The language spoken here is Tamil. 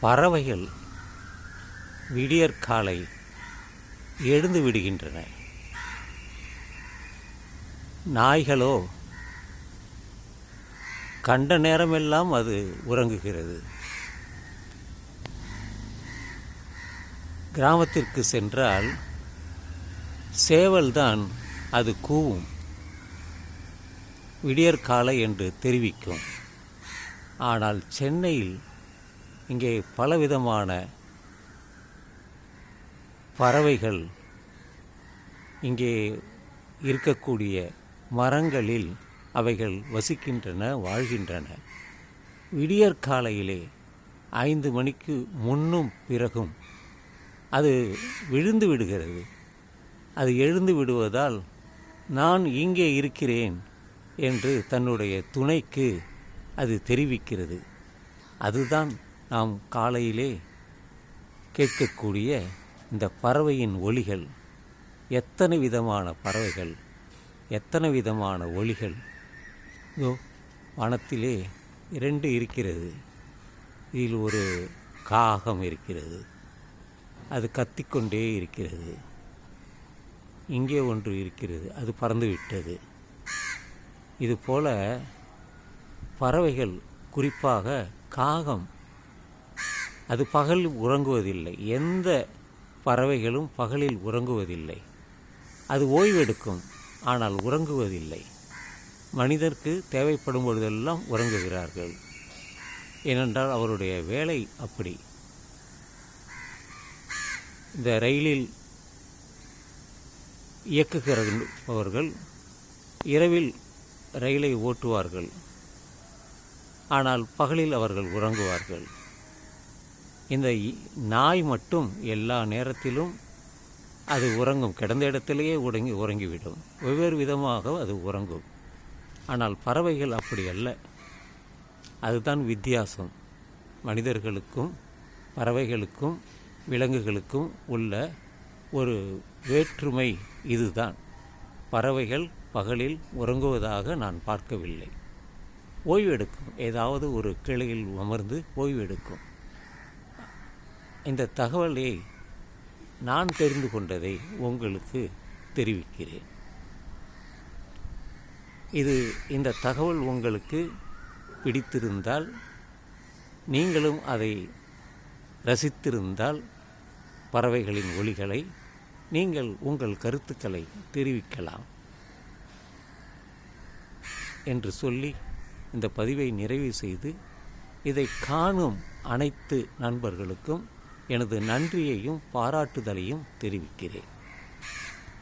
பறவைகள் விடியற்காலை எழுந்து விடுகின்றன. நாய்களோ கண்ட நேரமெல்லாம் அது உறங்குகிறது. கிராமத்திற்கு சென்றால் சேவல்தான் அது கூவும். விடியற்காலை என்று தெரிவிக்கும். ஆனால் சென்னையில் இங்கே பலவிதமான பறவைகள் இங்கே இருக்கக்கூடிய மரங்களில் அவைகள் வசிக்கின்றன வாழ்கின்றன. விடியற்காலையிலே ஐந்து மணிக்கு முன்னும் பிறகும் அது விழுந்து விடுகிறது. அது எழுந்து விடுவதால் நான் இங்கே இருக்கிறேன் என்று தன்னுடைய துணைக்கு அது தெரிவிக்கிறது. அதுதான் நாம் காலையிலே கேட்கக்கூடிய இந்த பறவையின் ஒலிகள் எத்தனை விதமான பறவைகள் எத்தனை விதமான ஒலிகள்? இதோ வனத்திலே இரண்டு இருக்கிறது. இதில் ஒரு காகம் இருக்கிறது. அது கத்திக்கொண்டே இருக்கிறது. இங்கே ஒன்று இருக்கிறது. அது பறந்து விட்டது இதுபோல பறவைகள் குறிப்பாக காகம் அது பகல் உறங்குவதில்லை. எந்த பறவைகளும் பகலில் உறங்குவதில்லை. அது ஓய்வெடுக்கும் ஆனால் உறங்குவதில்லை. மனிதருக்கு தேவைப்படும் பொழுதெல்லாம் உறங்குகிறார்கள். ஏனென்றால் அவருடைய வேலை அப்படி. இந்த ரயிலில் இயக்குகிறவர்கள் இரவில் ரயிலை ஓட்டுவார்கள். ஆனால் பகலில் அவர்கள் உறங்குவார்கள். இந்த நாய் மட்டும் எல்லா நேரத்திலும் அது உறங்கும். கிடந்த இடத்திலேயே உறங்கி உறங்கிவிடும். வெவ்வேறு விதமாக அது உறங்கும். ஆனால் பறவைகள் அப்படி அல்ல. அதுதான் வித்தியாசம். மனிதர்களுக்கும் பறவைகளுக்கும் விலங்குகளுக்கும் உள்ள ஒரு வேற்றுமை இதுதான். பறவைகள் பகலில் உறங்குவதாக நான் பார்க்கவில்லை. ஓய்வெடுக்கும். ஏதாவது ஒரு கிளையில் அமர்ந்து ஓய்வெடுக்கும். இந்த தகவலை நான் தெரிந்து கொண்டதை உங்களுக்கு தெரிவிக்கிறேன். இது இந்த தகவல் உங்களுக்கு பிடித்திருந்தால் நீங்களும் அதை ரசித்திருந்தால் பறவைகளின் ஒலிகளை நீங்கள் உங்கள் கருத்துக்களை தெரிவிக்கலாம் என்று சொல்லி இந்த பதிவை நிறைவு செய்து இதை காணும் அனைத்து நண்பர்களுக்கும் எனது நன்றியையும் பாராட்டுதலையும் தெரிவிக்கிறேன்.